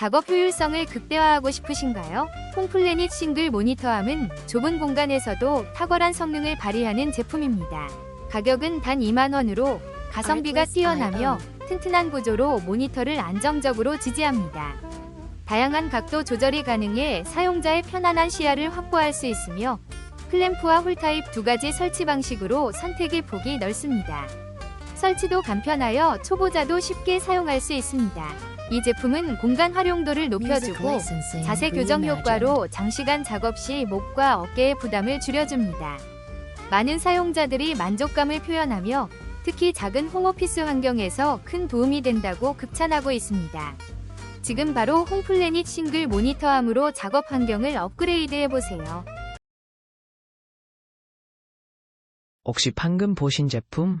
작업 효율성을 극대화하고 싶으신가요? 홈플래닛 싱글 모니터함은 좁은 공간에서도 탁월한 성능을 발휘하는 제품입니다. 가격은 단 2만원으로 가성비가 뛰어나며 튼튼한 구조로 모니터를 안정적으로 지지합니다. 다양한 각도 조절이 가능해 사용자의 편안한 시야를 확보할 수 있으며 클램프와 홀 타입 두 가지 설치 방식으로 선택의 폭이 넓습니다. 설치도 간편하여 초보자도 쉽게 사용할 수 있습니다. 이 제품은 공간 활용도를 높여주고 자세 교정 효과로 장시간 작업 시 목과 어깨의 부담을 줄여줍니다. 많은 사용자들이 만족감을 표현하며 특히 작은 홈오피스 환경에서 큰 도움이 된다고 극찬하고 있습니다. 지금 바로 홈플래닛 싱글 모니터함으로 작업 환경을 업그레이드 해보세요. 혹시 방금 보신 제품